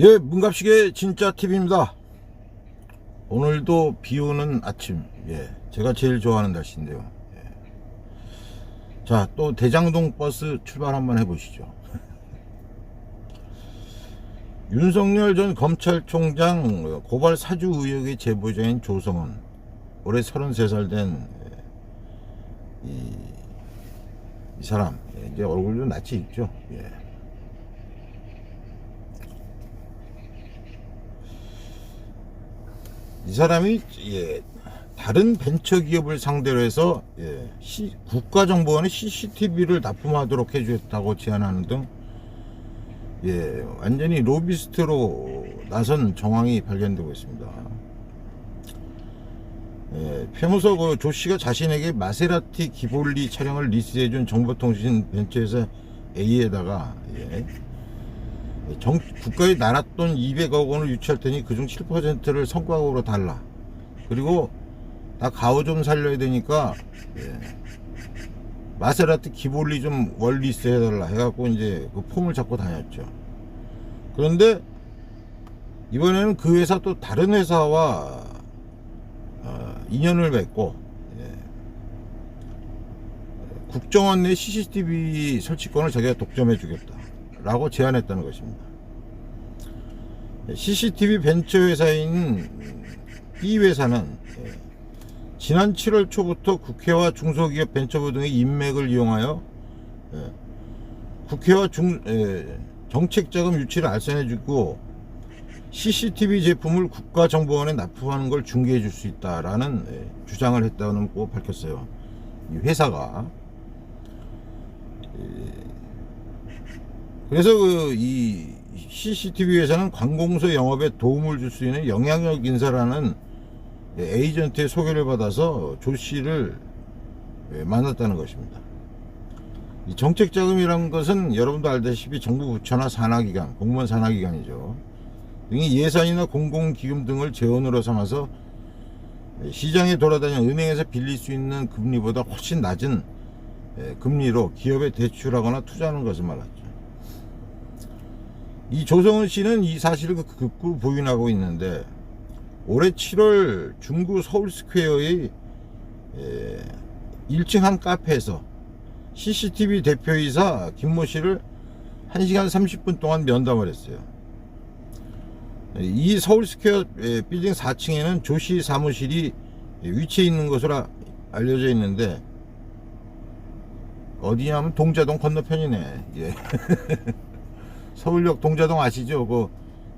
예, 문갑식의 진짜 팁입니다. 오늘도 비 오는 아침, 예, 제가 제일 좋아하는 날씨인데요. 예. 자, 또 대장동 버스 출발 한번 해보시죠. 윤석열 전 검찰총장 고발 사주 의혹의 제보자인 조성은 올해 33살 된 이, 이 사람, 예, 이제 얼굴도 낯이 익죠. 예. 이 사람이 예, 다른 벤처 기업을 상대로 해서 예, 시- 국가정보원에 CCTV를 납품하도록 해주겠다고 제안하는 등 예, 완전히 로비스트로 나선 정황이 발견되고 있습니다. 예, 평소 그 조 씨가 자신에게 마세라티 기볼리 차량을 리스해준 정보통신 벤처회사 A에다가 예, 정, 국가의 나랏돈 200억 원을 유치할 테니 그중 7%를 성과급으로 달라. 그리고 나 가오 좀 살려야 되니까 예, 마세라티 기볼리 좀 원리스 해달라 해갖고 이제 그 폼을 잡고 다녔죠. 그런데 이번에는 그 회사 또 다른 회사와 어, 인연을 맺고 예, 국정원 내 CCTV 설치권을 자기가 독점해 주겠다 라고 제안했다는 것입니다. CCTV 벤처 회사인 이 회사는 예, 지난 7월 초부터 국회와 중소기업 벤처부 등의 인맥을 이용하여 예, 국회와 중, 예, 정책자금 유치를 알선해주고 CCTV 제품을 국가정보원에 납품하는 걸 중개해 줄 수 있다라는 예, 주장을 했다는 거 밝혔어요. 이 회사가. 예, 그래서 그 이 CCTV 회사는 관공서 영업에 도움을 줄 수 있는 영향력 인사라는 예, 에이전트의 소개를 받아서 조 씨를 예, 만났다는 것입니다. 이 정책자금이라는 것은 여러분도 알다시피 정부 부처나 산하기관, 공무원 산하기관이죠. 등이 예산이나 공공기금 등을 재원으로 삼아서 시장에 돌아다니는 은행에서 빌릴 수 있는 금리보다 훨씬 낮은 예, 금리로 기업에 대출하거나 투자하는 것을 말하죠. 이 조성은 씨는 이 사실을 그 극구 부인하고 있는데 올해 7월 중구 서울스퀘어의 예, 1층 한 카페에서 CCTV 대표이사 김모 씨를 1시간 30분 동안 면담을 했어요. 이 서울스퀘어 예, 빌딩 4층에는 조씨 사무실이 위치해 있는 것으로 아- 알려져 있는데 어디냐면 동자동 건너편이네. 예. 서울역 동자동 아시죠? 그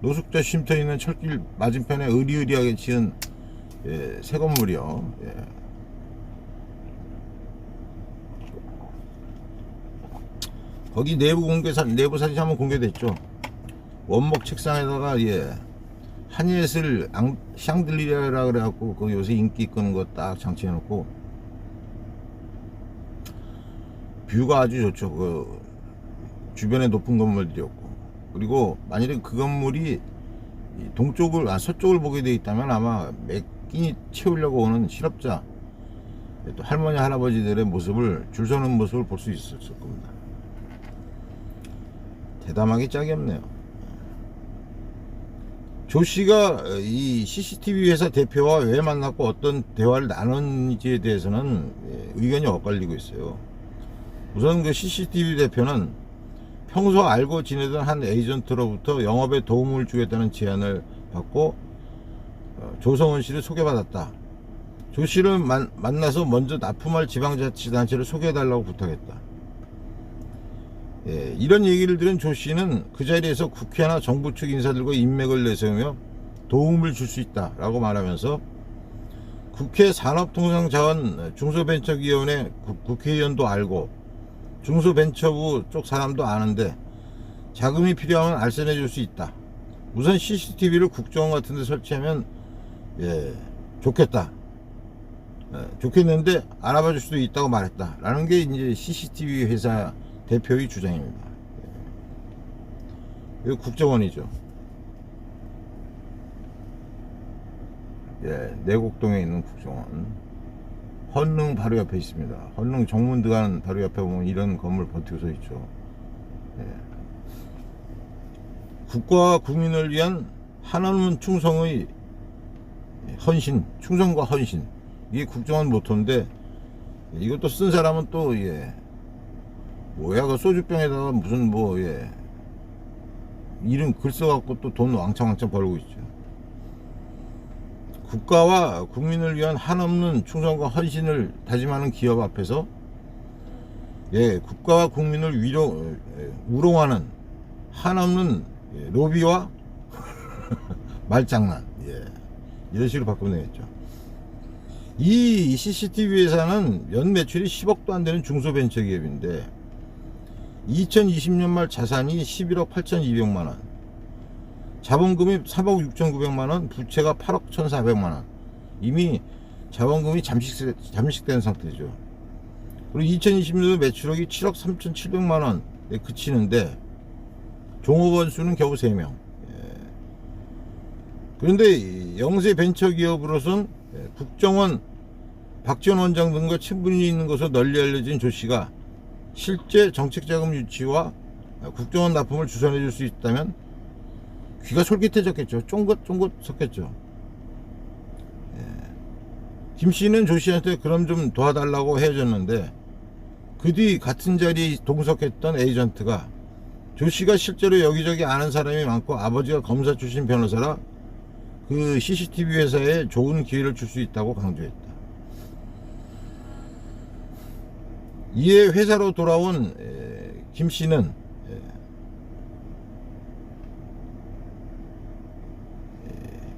노숙자 쉼터 있는 철길 맞은편에 의리의리하게 지은 예, 새 건물이요. 예. 거기 내부 공개 사 내부 사진 한번 공개됐죠. 원목 책상에다가 예 한예슬 앙, 샹들리에라 그래갖고 그 요새 인기 끄는 거 딱 장치해놓고 뷰가 아주 좋죠. 그 주변에 높은 건물들이었고 그리고 만일에 그 건물이 이 동쪽을 아 서쪽을 보게 돼 있다면 아마 몇 끼니 채우려고 오는 실업자 또 할머니 할아버지들의 모습을 줄 서는 모습을 볼 수 있었을 겁니다. 대담하게 짝이 없네요. 조 씨가 이 CCTV 회사 대표와 왜 만났고 어떤 대화를 나눴는지에 대해서는 예, 의견이 엇갈리고 있어요. 우선 그 CCTV 대표는 평소 알고 지내던 한 에이전트로부터 영업에 도움을 주겠다는 제안을 받고 어, 조성원 씨를 소개받았다. 조 씨를 만, 만나서 먼저 납품할 지방자치단체를 소개해달라고 부탁했다. 예, 이런 얘기를 들은 조 씨는 그 자리에서 국회나 정부 측 인사들과 인맥을 내세우며 도움을 줄 수 있다 라고 말하면서 국회 산업통상자원 중소벤처기업원의 국- 국회의원도 알고 중소벤처부 쪽 사람도 아는데 자금이 필요하면 알선해 줄 수 있다. 우선 CCTV를 국정원 같은 데 설치하면 예, 좋겠다. 예, 좋겠는데 알아봐 줄 수도 있다고 말했다. 라는 게 이제 CCTV 회사 대표의 주장입니다. 예. 이거 국정원이죠. 예, 내곡동에 있는 국정원. 헌릉 바로 옆에 있습니다. 헌릉 정문드관 바로 옆에 보면 이런 건물 버티고 서 있죠. 예. 국가와 국민을 위한 한없는 충성의 헌신, 충성과 헌신. 이게 국정원 모토인데 이것도 쓴 사람은 또 예. 뭐야 그 소주병에다가 무슨 뭐 예. 이름 글 써갖고 또 돈 왕창왕창 벌고 있죠. 국가와 국민을 위한 한없는 충성과 헌신을 다짐하는 기업 앞에서 예, 국가와 국민을 위로 예, 우롱하는 한없는 예, 로비와 말장난 예, 이런 식으로 바꾸면 되겠죠. 이 CCTV 회사는 연 매출이 10억도 안 되는 중소벤처기업인데 2020년 말 자산이 11억 8,200만 원, 자본금이 3억 6,900만 원, 부채가 8억 1,400만 원. 이미 자본금이 잠식 잠식된 상태죠. 그리고 2020년도 매출액이 7억 3,700만 원에 그치는데 종업원 수는 겨우 3명. 예. 그런데 이 영세 벤처 기업으로선 예, 국정원 박지원 원장 등과 친분이 있는 것으로 널리 알려진 조 씨가 실제 정책자금 유치와 국정원 납품을 주선해 줄 수 있다면 귀가 솔깃해졌겠죠. 쫑긋쫑긋 섰겠죠. 예. 김 씨는 조 씨한테 그럼 좀 도와달라고 헤어졌는데 그 뒤 같은 자리에 동석했던 에이전트가 조 씨가 실제로 여기저기 아는 사람이 많고 아버지가 검사 출신 변호사라 그 CCTV 회사에 좋은 기회를 줄 수 있다고 강조했다. 이에 회사로 돌아온 에, 김 씨는 에,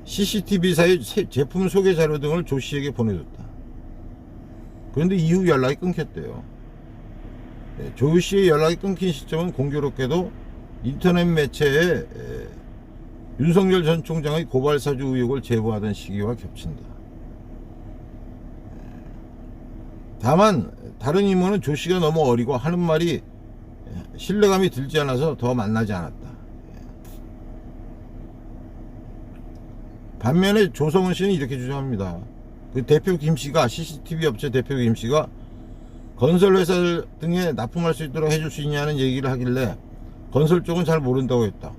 CCTV사의 제품 소개 자료 등을 조 씨에게 보내줬다. 그런데 이후 연락이 끊겼대요. 예, 조 씨의 연락이 끊긴 시점은 공교롭게도 인터넷 매체에 에, 윤석열 전 총장의 고발 사주 의혹을 제보하던 시기와 겹친다. 예. 다만 다른 임원은 조 씨가 너무 어리고 하는 말이 신뢰감이 들지 않아서 더 만나지 않았다. 반면에 조성은 씨는 이렇게 주장합니다. 그 대표 김 씨가 CCTV 업체 대표 김 씨가 건설 회사 등에 납품할 수 있도록 해줄 수 있냐는 얘기를 하길래 건설 쪽은 잘 모른다고 했다.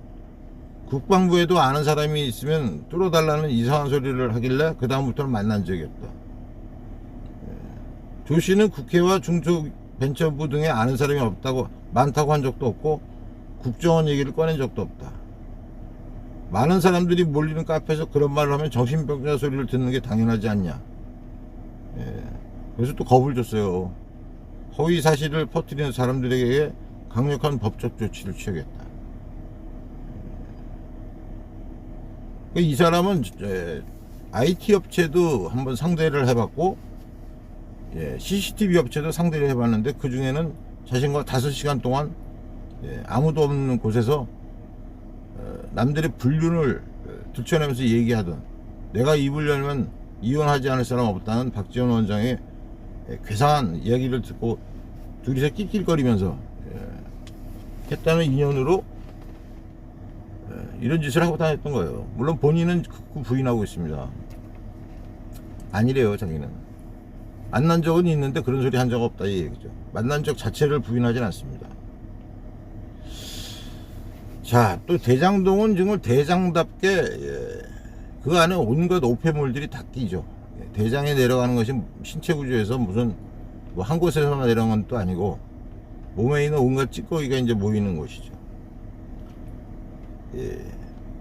국방부에도 아는 사람이 있으면 뚫어달라는 이상한 소리를 하길래 그 다음부터는 만난 적이 없다. 예. 조 씨는 국회와 중소벤처부 등에 아는 사람이 없다고 많다고 한 적도 없고 국정원 얘기를 꺼낸 적도 없다. 많은 사람들이 몰리는 카페에서 그런 말을 하면 정신병자 소리를 듣는 게 당연하지 않냐. 예. 그래서 또 겁을 줬어요. 허위 사실을 퍼뜨리는 사람들에게 강력한 법적 조치를 취하겠다. 예. 이 사람은 예, IT 업체도 한번 상대를 해봤고 예, CCTV 업체도 상대를 해봤는데 그 중에는 자신과 5시간 동안 예, 아무도 없는 곳에서 어, 남들의 불륜을 어, 들춰내면서 얘기하던 내가 입을 열면 이혼하지 않을 사람 없다는 박지원 원장의 예, 괴상한 이야기를 듣고 둘이서 낄낄거리면서 예, 했다는 인연으로 예, 이런 짓을 하고 다녔던 거예요. 물론 본인은 극구 부인하고 있습니다. 아니래요, 자기는. 만난 적은 있는데 그런 소리 한 적 없다 이 얘기죠. 만난 적 자체를 부인하진 않습니다. 자, 또 대장동은 정말 대장답게 예, 그 안에 온갖 오폐물들이 다 끼죠. 예, 대장에 내려가는 것이 신체 구조에서 무슨 뭐 한 곳에서만 내려간 것도 아니고 몸에 있는 온갖 찌꺼기가 이제 모이는 곳이죠. 예.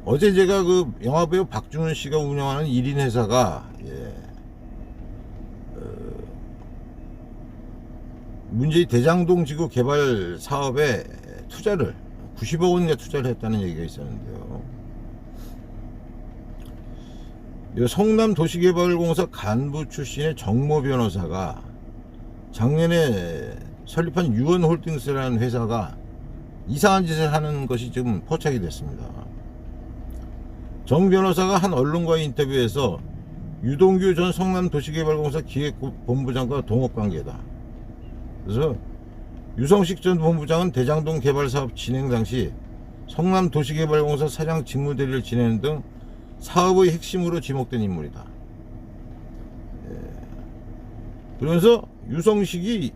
어제 제가 그 영화배우 박준훈 씨가 운영하는 1인 회사가 예. 어, 문제의 대장동 지구 개발 사업에 투자를 90억 원인가 투자를 했다는 얘기가 있었는데요. 이 성남 도시개발공사 간부 출신의 정모 변호사가 작년에 설립한 유언홀딩스라는 회사가 이상한 짓을 하는 것이 지금 포착이 됐습니다. 정 변호사가 한 언론과의 인터뷰에서 유동규 전 성남 도시개발공사 기획본부장과 동업관계다. 그래서 유성식 전 본부장은 대장동 개발 사업 진행 당시 성남 도시개발공사 사장 직무대리를 지내는 등 사업의 핵심으로 지목된 인물이다. 예. 그러면서 유성식이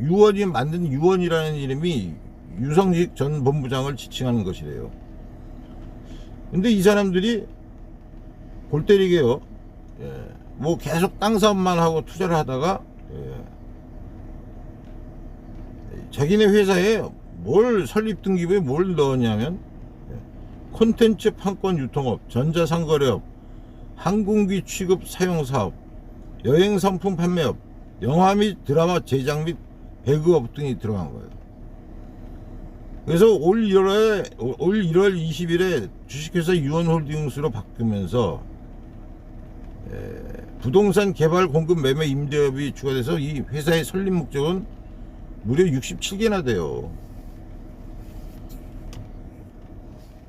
유원이 만든 유원이라는 이름이 유성식 전 본부장을 지칭하는 것이래요. 근데 이 사람들이 골 때리게요. 예. 뭐 계속 땅 사업만 하고 투자를 하다가 예. 자기네 회사에 뭘 설립 등기부에 뭘 넣었냐면 예. 콘텐츠 판권 유통업, 전자상거래업, 항공기 취급 사용 사업, 여행 상품 판매업, 영화 및 드라마 제작 및 배그업 등이 들어간 거예요. 그래서 올 1월에 올 1월 20일에 주식회사 유원홀딩스로 바뀌면서 에, 부동산 개발 공급 매매 임대업이 추가돼서 이 회사의 설립 목적은 무려 67개나 돼요.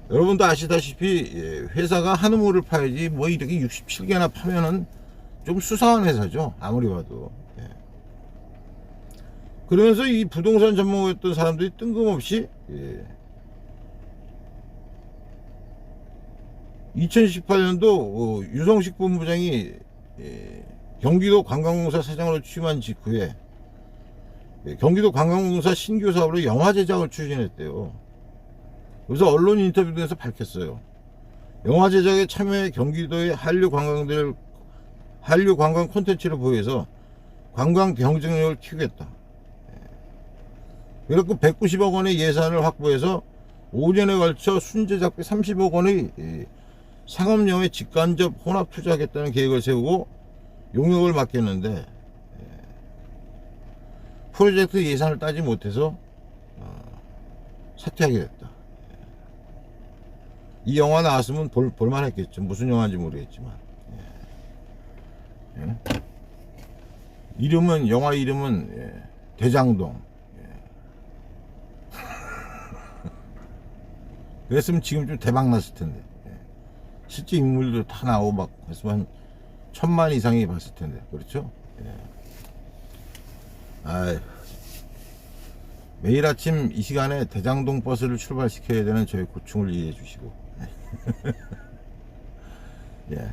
여러분도 아시다시피 예, 회사가 한 우물을 파야지 뭐 이렇게 67개나 파면은 좀 수상한 회사죠. 아무리 봐도. 예. 그러면서 이 부동산 전문가였던 사람들이 뜬금없이 예. 2018년도 어, 유성식 본부장이 예, 경기도 관광공사 사장으로 취임한 직후에 예, 경기도 관광공사 신규 사업으로 영화 제작을 추진했대요. 그래서 언론 인터뷰 등에서 밝혔어요. 영화 제작에 참여해 경기도의 한류 관광들 한류 관광 콘텐츠를 보유해서 관광 경쟁력을 키우겠다. 그래갖고 190억 원의 예산을 확보해서 5년에 걸쳐 순제작비 30억 원의 이 상업영화에 직간접 혼합 투자하겠다는 계획을 세우고 용역을 맡겼는데 예, 프로젝트 예산을 따지 못해서 어, 사퇴하게 됐다. 이 영화 나왔으면 볼, 볼만 했겠죠. 무슨 영화인지 모르겠지만. 예. 예. 이름은 영화 이름은 예, 대장동. 예. 그랬으면 지금 좀 대박 났을 텐데. 예. 실제 인물도 다 나오고 막 했으면 한 천만 이상이 봤을 텐데. 그렇죠? 예. 아이. 매일 아침 이 시간에 대장동 버스를 출발시켜야 되는 저의 고충을 이해해 주시고. 예.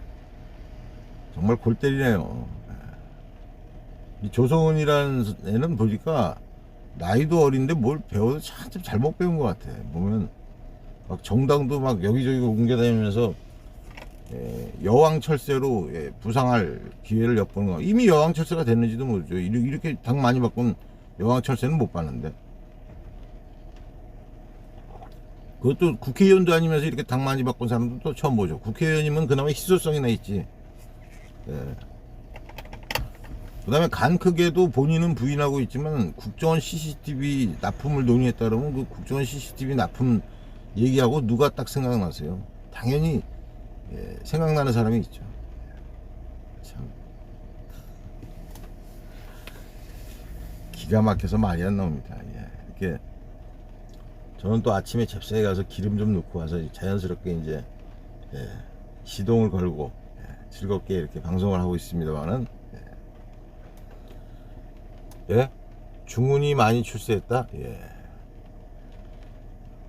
정말 골 때리네요. 예. 이 조성은이라는 애는 보니까 나이도 어린데 뭘 배워도 참 잘못 배운 것 같아. 보면 막 정당도 막 여기저기 옮겨다니면서 예, 여왕 철새로 예, 부상할 기회를 엿보는 거. 이미 여왕 철새가 됐는지도 모르죠. 이렇게, 이렇게 당 많이 바꾼 여왕 철새는 못 봤는데. 그것도 국회의원도 아니면서 이렇게 당 많이 바꾼 사람도 또 처음 보죠. 국회의원이면 그나마 희소성이나 있지. 예. 그 다음에 간 크게도 본인은 부인하고 있지만 국정원 CCTV 납품을 논의했다 그러면 그 국정원 CCTV 납품 얘기하고 누가 딱 생각나세요? 당연히 예, 생각나는 사람이 있죠. 참 기가 막혀서 말이 안 나옵니다. 예. 이렇게 저는 또 아침에 잽싸게 가서 기름 좀 넣고 와서 자연스럽게 이제 예, 시동을 걸고 예, 즐겁게 이렇게 방송을 하고 있습니다만은 예. 예? 중훈이 많이 출세했다. 예.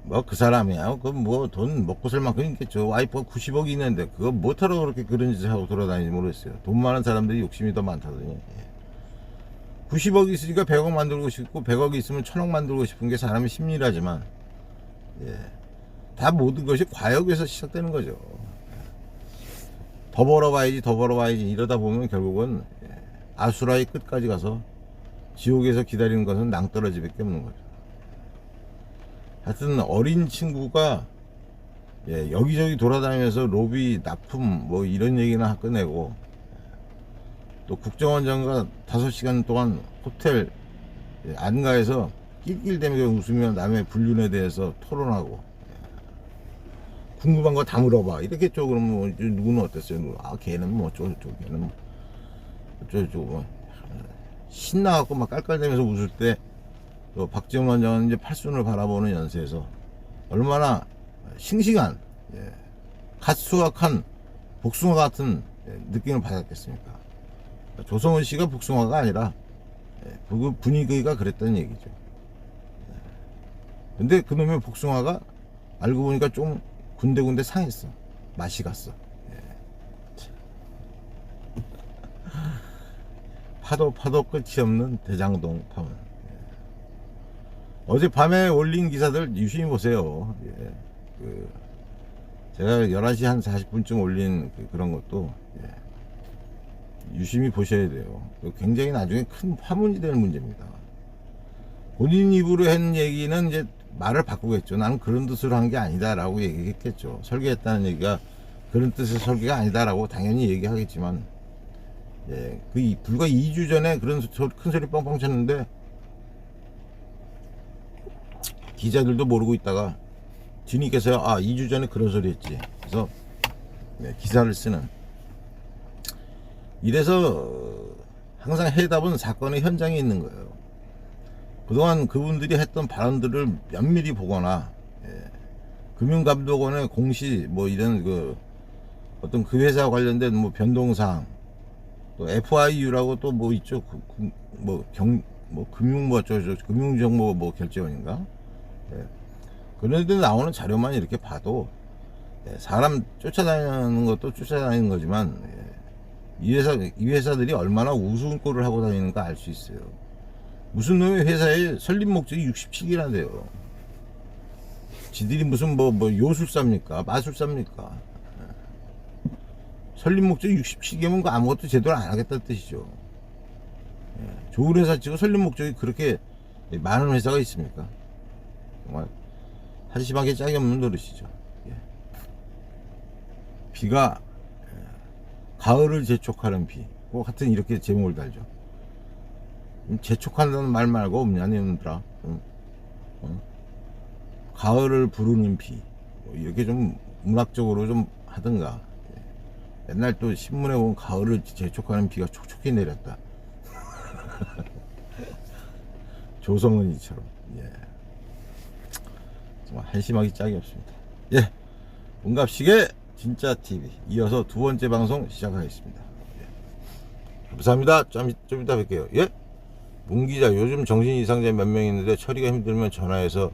뭐 그 사람이야. 그뭐돈 먹고 살 만큼 있겠죠. 와이프가 90억이 있는데 그거 못하러 그렇게 그런 짓을 하고 돌아다니는지 모르겠어요. 돈 많은 사람들이 욕심이 더 많다더니. 예. 90억이 있으니까 100억 만들고 싶고 100억이 있으면 1000억 만들고 싶은 게 사람의 심리라지만 예. 다 모든 것이 과역에서 시작되는 거죠. 더 벌어봐야지, 더 벌어봐야지 이러다 보면 결국은 예, 아수라의 끝까지 가서 지옥에서 기다리는 것은 낭떠러지밖에 없는 거죠. 하여튼 어린 친구가 예, 여기저기 돌아다니면서 로비 납품 뭐 이런 얘기나 꺼내고 또 국정원 장관 5시간 동안 호텔 예, 안가에서 낄낄대며 웃으며 남의 불륜에 대해서 토론하고 예. 궁금한 거 다 물어봐 이렇겠죠 그러면 뭐 누구는 어땠어요? 아 걔는 뭐 어쩌고 저쩌고 걔는 뭐 어쩌고 저쩌고 뭐 신나갖고 막 깔깔대면서 웃을 때또 박지원 원장은 이제 팔순을 바라보는 연세에서 얼마나 싱싱한 예, 갓 수확한 복숭아 같은 예, 느낌을 받았겠습니까 조성은 씨가 복숭아가 아니라 예, 그 분위기가 그랬다는 얘기죠. 예. 근데 그놈의 복숭아가 알고 보니까 좀 군데군데 상했어. 맛이 갔어. 예. 참. 파도 파도 끝이 없는 대장동 파원. 예. 어제 밤에 올린 기사들 유심히 보세요. 예. 그 제가 11시 한 40분쯤 올린 그- 그런 것도 예, 유심히 보셔야 돼요. 이거 굉장히 나중에 큰 파문이 될 문제입니다. 본인 입으로 한 얘기는 이제 말을 바꾸겠죠. 나는 그런 뜻으로 한 게 아니다라고 얘기했겠죠. 설계했다는 얘기가 그런 뜻의 설계가 아니다라고 당연히 얘기하겠지만, 예, 그 이- 불과 2주 전에 그런 소, 큰 소리 뻥뻥 쳤는데 기자들도 모르고 있다가 뒤니께서 아 2주 전에 그런 소리 했지. 그래서 네, 기사를 쓰는. 이래서 항상 해답은 사건의 현장에 있는 거예요. 그동안 그분들이 했던 발언들을 면밀히 보거나 예, 금융감독원의 공시 뭐 이런 그 어떤 그 회사 관련된 뭐 변동사항 또 FIU라고 또 뭐 있죠 그, 그, 뭐 경 뭐 금융 뭐 어쩌고 금융정보 뭐 결제원인가 예. 그런 데 나오는 자료만 이렇게 봐도 예, 사람 쫓아다니는 것도 쫓아다니는 거지만 예, 이 회사 이 회사들이 얼마나 우스운 꼴을 하고 다니는가 알 수 있어요. 무슨 놈의 회사에 설립 목적이 67개나 돼요. 지들이 무슨 뭐, 뭐 요술사입니까? 마술사입니까? 예. 설립 목적이 67개면 그 아무것도 제대로 안 하겠다는 뜻이죠. 예. 좋은 회사 치고 설립 목적이 그렇게 많은 회사가 있습니까? 정말 한심하게 짝이 없는 노릇이죠. 예. 비가 예, 가을을 재촉하는 비. 뭐 같은 이렇게 제목을 달죠. 음, 재촉한다는 말 말고 없냐, 니들아. 응? 어? 가을을 부르는 비. 뭐 이렇게 좀 문학적으로 좀 하든가. 예. 옛날 또 신문에 보면 가을을 재촉하는 비가 촉촉히 내렸다. 조성은이처럼. 예. 정말 한심하기 짝이 없습니다. 예. 문갑식의 진짜 TV 이어서 두 번째 방송 시작하겠습니다. 예. 감사합니다. 좀, 좀 이따 뵐게요. 예? 문 기자 요즘 정신 이상자 몇 명 있는데 처리가 힘들면 전화해서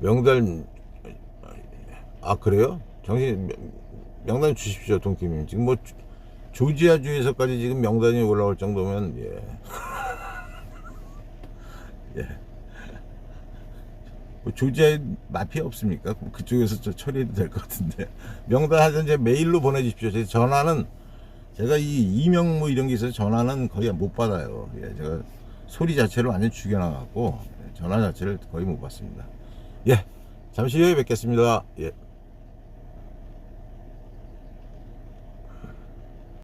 명단 아 그래요? 정신 명단 주십시오 동기님 지금 뭐 조- 조지아주에서까지 지금 명단이 올라올 정도면 예. 예. 뭐 조지아에 마피아 없습니까? 그쪽에서 저 처리해도 될 것 같은데 명단 하여튼 제 메일로 보내주십시오. 제 전화는 제가 이 이명 뭐 이런 게 있어서 전화는 거의 못 받아요. 예, 제가 소리 자체를 완전 죽여놔갖고 전화 자체를 거의 못 받습니다. 예, 잠시 후에 뵙겠습니다. 예.